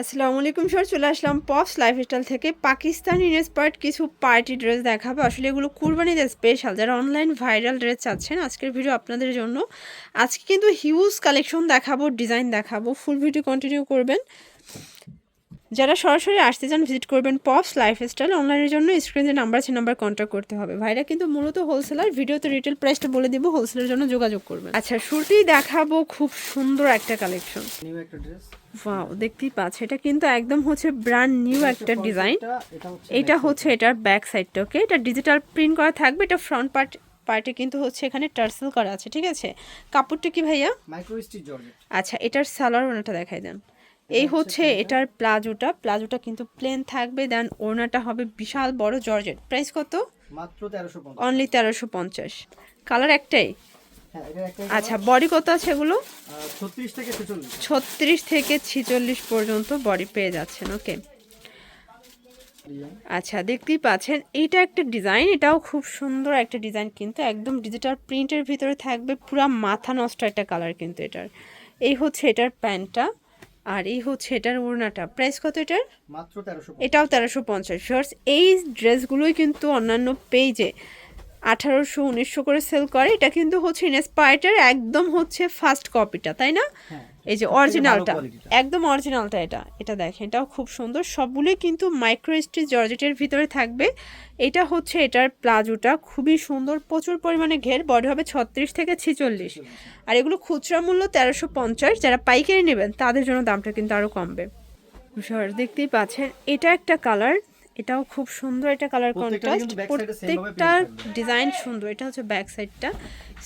আসসালামু আলাইকুম স্যার চলে আসলাম পপস লাইফস্টাইল থেকে। পাকিস্তানি ইন্সপায়ার্ড কিছু পার্টি ড্রেস দেখাবো। আসলে এগুলো কুরবানিতে স্পেশাল যারা অনলাইন ভাইরাল ড্রেস চাচ্ছেন, আজকের ভিডিও আপনাদের জন্য। আজকে কিন্তু হিউজ কালেকশন দেখাবো ডিজাইন দেখাবো ফুল ভিডিও কন্টিনিউ করবেন। যারা সরাসরি আসতে চান ভিজিট করবেন পপস লাইফস্টাইল। অনলাইনের জন্য স্ক্রিনে নাম্বার আছে নাম্বার কন্ট্যাক্ট করতে হবে। ভাইরা কিন্তু মূলত হোলসেলার ভিডিওতে রিটেল প্রাইসটা বলে দিব হোলসেলের জন্য যোগাযোগ করবেন। আচ্ছা শুরুতেই দেখাবো খুব সুন্দর একটা কালেকশন নিউ একটা ড্রেস ওয়াও দেখতেই পাচ্ছ এটা কিন্তু একদম হচ্ছে ব্র্যান্ড নিউ একটা ডিজাইন এটা হচ্ছে এটা হচ্ছে এটার ব্যাক সাইডটা ওকে এটা ডিজিটাল প্রিন্ট করা থাকবে এটা ফ্রন্ট পার্ট পার্টে কিন্তু হচ্ছে এখানে টার্সেল করা আছে ঠিক আছে? কাপড়টা কি ভাইয়া? মাইক্রো স্টিচ জর্জেট আচ্ছা এটার সালোয়ার ওনাটা দেখাই দেন। এই হচ্ছে এটার প্লাজোটা। প্লাজোটা কিন্তু প্লেন থাকবে। দেন ওড়নাটা হবে বিশাল বড় জর্জেট। প্রাইস কত? মাত্র 1350 অনলি তেরোশো পঞ্চাশ। কালার একটাই? হ্যাঁ আচ্ছা বডি কত আছে এগুলো? 36 থেকে 46 ছত্রিশ থেকে ছিচল্লিশ পর্যন্ত বডি পেয়ে যাচ্ছেন ওকে আচ্ছা দেখতেই পাচ্ছেন এইটা একটা ডিজাইন এটাও খুব সুন্দর একটা ডিজাইন কিন্তু একদম ডিজিটাল প্রিন্টের ভিতরে থাকবে। পুরা মাথা নষ্ট একটা কালার কিন্তু এটার। এই হচ্ছে এটার প্যান্টটা। আর এই হচ্ছে এটার ওড়নাটা। প্রাইস কত এটার? মাত্র তেরোশো এটাও তেরোশো পঞ্চাশ। এই ড্রেসগুলোই কিন্তু অন্যান্য পেজে আঠারোশো উনিশশো করে সেল করে। এটা কিন্তু হচ্ছে ইনস্পায়ার্টের একদম হচ্ছে ফার্স্ট কপিটা তাই না? হ্যাঁ এই যে অরিজিনালটা একদম অরিজিনালটা এটা এটা দেখেন এটাও খুব সুন্দর। সবগুলোই কিন্তু মাইক্রো স্টিচ জর্জেটের ভিতরে থাকবে। এটা হচ্ছে এটার প্লাজোটা খুবই সুন্দর প্রচুর পরিমাণে ঘের বডি হবে ছত্রিশ থেকে ছিচল্লিশ। আর এগুলো খুচরা মূল্য তেরোশো পঞ্চাশ। যারা পাইকারি নেবেন তাদের জন্য দামটা কিন্তু আরও কমবে। দেখতেই পাচ্ছেন এটা একটা কালার এটাও খুব সুন্দর এটা কালার প্রত্যেকটা কন্ট্রাস্ট প্রত্যেকটার ডিজাইন সুন্দর এটা হচ্ছে ব্যাক সাইডটা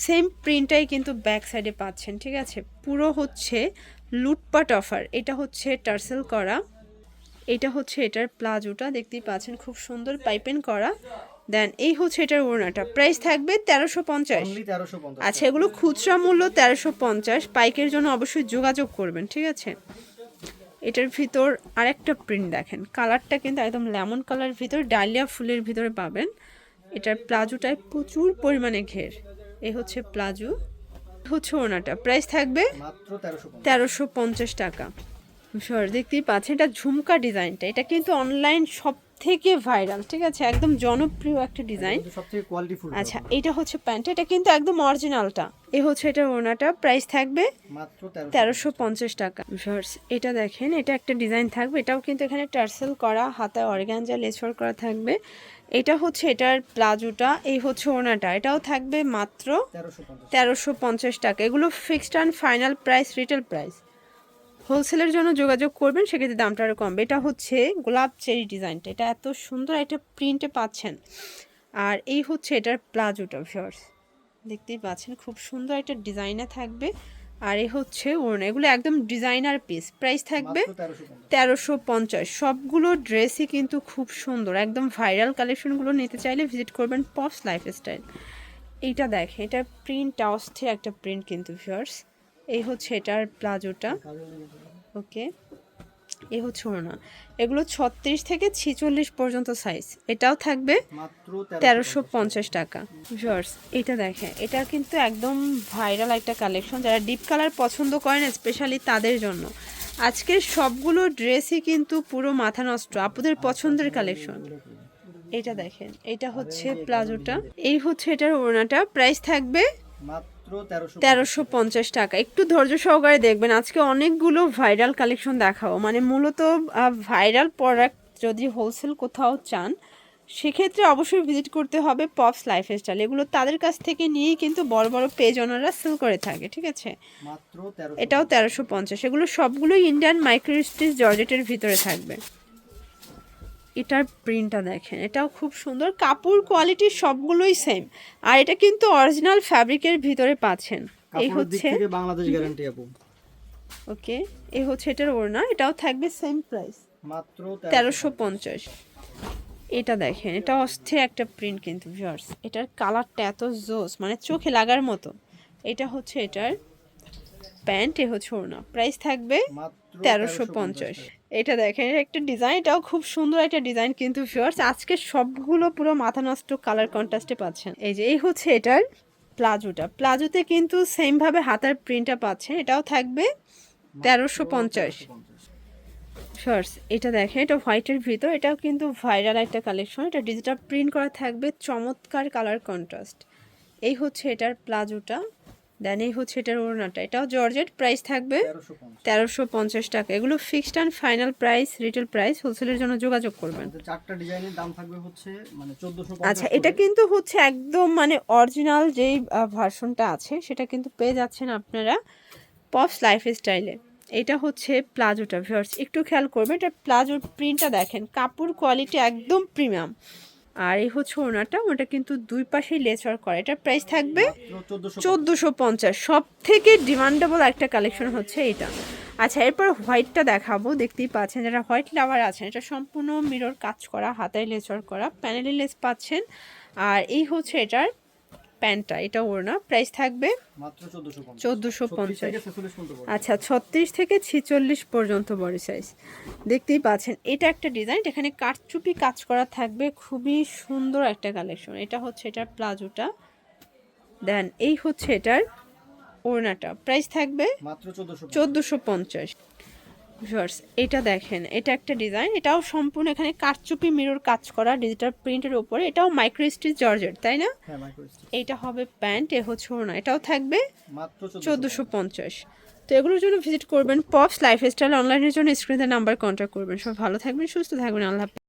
সেম প্রিন্টটাই কিন্তু ব্যাক সাইডে পাচ্ছেন ঠিক আছে? পুরো হচ্ছে লুটপাট অফার এটা হচ্ছে টার্সেল করা। এটা হচ্ছে এটার প্লাজোটা দেখতেই পাচ্ছেন খুব সুন্দর পাইপেন করা। দেন এই হচ্ছে এটার ওড়নাটা। প্রাইস থাকবে তেরোশো পঞ্চাশ। আচ্ছা এগুলো খুচরা মূল্য তেরোশো পঞ্চাশ। পাইকের জন্য অবশ্যই যোগাযোগ করবেন ঠিক আছে? এটার ভিতর আরেকটা প্রিন্ট দেখেন। কালারটা কিন্তু একদম লেমন কালার ভিতর ডালিয়া ফুলের ভিতরে পাবেন। এটার প্লাজোটায় প্রচুর পরিমাণে ঘের। এ হচ্ছে প্লাজো। হচ্ছে ওনাটা। প্রাইস থাকবে তেরোশো পঞ্চাশ। টাকা। সর দেখতেই পাচ্ছেন এটা ঝুমকা ডিজাইনটা এটা কিন্তু অনলাইন সব থেকে ভাইরাল ঠিক আছে? একদম জনপ্রিয় একটা ডিজাইন আচ্ছা এটা হচ্ছে প্যান্ট এটা কিন্তু একদম অরিজিনালটা এ হচ্ছে এটা ওনাটা প্রাইস থাকবে মাত্র 1350 তেরোশো পঞ্চাশ টাকা। Viewers, এটা দেখেন এটা একটা ডিজাইন থাকবে এটাও কিন্তু এখানে টার্সেল করা হাতায় অর্গ্যানজা লেচর করা থাকবে। এটা হচ্ছে এটার প্লাজোটা এই হচ্ছে ওনাটা এটাও থাকবে মাত্র 1350 তেরোশো পঞ্চাশ টাকা। এগুলো fixed and final price retail price হোলসেলের জন্য যোগাযোগ করবেন সেক্ষেত্রে দামটা আরও কমবে। এটা হচ্ছে গোলাপ চেরি ডিজাইনটা। এটা এত সুন্দর একটা প্রিন্টে পাচ্ছেন। আর এই হচ্ছে এটার প্লাজোটা ভিওর্স দেখতেই পাচ্ছেন খুব সুন্দর একটা ডিজাইনে থাকবে। আর এই হচ্ছে ওড়না। এগুলো একদম ডিজাইনার পিস প্রাইস থাকবে তেরোশো পঞ্চাশ। সবগুলো ড্রেসই কিন্তু খুব সুন্দর। একদম ভাইরাল কালেকশনগুলো নিতে চাইলে ভিজিট করবেন পপস লাইফস্টাইল এইটা দেখেন এটা প্রিন্ট অস্থির একটা প্রিন্ট কিন্তু ভিউয়ার্স এই হচ্ছে এটার প্লাজোটা। ওকে। এই হচ্ছে ওড়না। এগুলো ছত্রিশ থেকে ছিচল্লিশ পর্যন্ত সাইজ এটাও থাকবে তেরোশো পঞ্চাশ টাকা। ভিউয়ার্স এটা দেখেন। এটা কিন্তু একদম ভাইরাল একটা কালেকশন যারা ডিপ কালার পছন্দ করেন স্পেশালি তাদের জন্য। আজকের সবগুলো ড্রেসই কিন্তু পুরো মাথা নষ্ট। আপুদের পছন্দের কালেকশন এটা দেখেন। এটা হচ্ছে প্লাজোটা। এই হচ্ছে এটার ওড়নাটা। প্রাইস থাকবে মাত্র 1350 তেরোশো পঞ্চাশ টাকা। একটু ধৈর্য সহকারে দেখবেন আজকে অনেকগুলো ভাইরাল কালেকশন দেখাবো। মানে মূলত ভাইরাল প্রোডাক্ট যদি হোলসেল কোথাও চান সেক্ষেত্রে অবশ্যই ভিজিট করতে হবে পপস লাইফ স্টাইল এগুলো তাদের কাছ থেকে নিয়েই কিন্তু বড় বড় পেজ ওনারা সেল করে থাকে ঠিক আছে? এটাও তেরোশো পঞ্চাশ। এগুলো সবগুলোই ইন্ডিয়ান মাইক্রোস্টিচ জর্জেটের ভিতরে থাকবে। এটার প্রিন্টটা দেখেন এটাও খুব সুন্দর। কাপড় কোয়ালিটি সবগুলোই সেম আর এটা কিন্তু অরিজিনাল ফ্যাব্রিকের ভিতরে পাচ্ছেন। এই হচ্ছে বাংলাদেশ গ্যারান্টি আপু। ওকে এই হচ্ছে এটার ওড়না। এটাও থাকবে সেম প্রাইস মাত্র তেরোশো পঞ্চাশ। এটা দেখেন এটা অস্থির একটা প্রিন্ট কিন্তু ভিউয়ার্স এটার কালারটা এত জোস মানে চোখে লাগার মতো। এটা হচ্ছে এটার প্যান্ট এ হচ্ছে ওড়না। প্রাইস থাকবে তেরোশো পঞ্চাশ এটা দেখেন একটা ডিজাইন এটাও খুব সুন্দর একটা ডিজাইন কিন্তু ভিউয়ার্স আজকে সবগুলো পুরো মাথা নষ্ট কালার কন্ট্রাস্টে পাচ্ছেন। এই যে এই হচ্ছে এটার প্লাজোটা। প্লাজোতে কিন্তু সেমভাবে হাতার প্রিন্টটা পাচ্ছেন এটাও থাকবে তেরোশো পঞ্চাশ। শর্টস এটা দেখেন এটা হোয়াইটের ভিতর এটাও কিন্তু ভাইরাল একটা কালেকশন এটা ডিজিটাল প্রিন্ট করা থাকবে চমৎকার কালার কন্ট্রাস্ট এই হচ্ছে এটার প্লাজোটা। দেন এই হচ্ছে এটার ওড়নাটা। এটাও জর্জেট প্রাইস থাকবে তেরোশো পঞ্চাশ। টাকা। এগুলো fixed and final price retail price হোলসেলের জন্য যোগাযোগ করবেন। চারটা ডিজাইনের দাম থাকবে হচ্ছে মানে আচ্ছা এটা কিন্তু হচ্ছে একদম মানে অরিজিনাল যেই ভার্সনটা আছে সেটা কিন্তু পেয়ে যাচ্ছেন আপনারা পপস লাইফ স্টাইলে এটা হচ্ছে প্লাজোটা ভিউয়ার্স একটু খেয়াল করবেন এটা প্লাজোর প্রিন্টটা দেখেন কাপড় কোয়ালিটি একদম প্রিমিয়াম আর এই হচ্ছে ওনাটা ওটা কিন্তু দুই পাশেই লেচার করে। এটা প্রাইস থাকবে চোদ্দশো পঞ্চাশ। সব থেকে ডিমান্ডেবল একটা কালেকশন হচ্ছে এটা। আচ্ছা এরপর হোয়াইটটা দেখাবো। দেখতেই পাচ্ছেন যারা হোয়াইট লাভার আছেন, এটা সম্পূর্ণ মিরর কাজ করা, হাতায় লেচার করা প্যানেলে লেস পাচ্ছেন। আর এই হচ্ছে এটার প্যান্টটা এটা ওড়না প্রাইস থাকবে চোদ্দশো পঞ্চাশ। আচ্ছা ছত্রিশ থেকে ছিচল্লিশ পর্যন্ত বডি সাইজ দেখতেই পাচ্ছেন এটা একটা ডিজাইন এখানে কাঠচুপি কাজ করা থাকবে খুবই সুন্দর একটা কালেকশন এটা হচ্ছে এটার প্লাজোটা। দেন এই হচ্ছে এটার ওড়নাটা। প্রাইস থাকবে চোদ্দোশো পঞ্চাশ। ভিউয়ার্স এটা দেখেন এটা একটা ডিজাইন এটাও সম্পূর্ণ এখানে কাঠচুপি মিরর কাজ করা ডিজিটাল প্রিন্টের উপরে এটাও মাইক্রো স্টিচ জর্জেট তাই না? হ্যাঁ এইটা হবে প্যান্ট এ হচ্ছে না এটাও থাকবে মাত্র চোদ্দোশো পঞ্চাশ। তো এগুলোর জন্য ভিজিট করবেন পপস লাইফস্টাইল অনলাইনের জন্য স্ক্রিনের নাম্বার কন্ট্যাক্ট করবেন। সব ভালো থাকবেন সুস্থ থাকবেন আল্লাহ হাফেজ।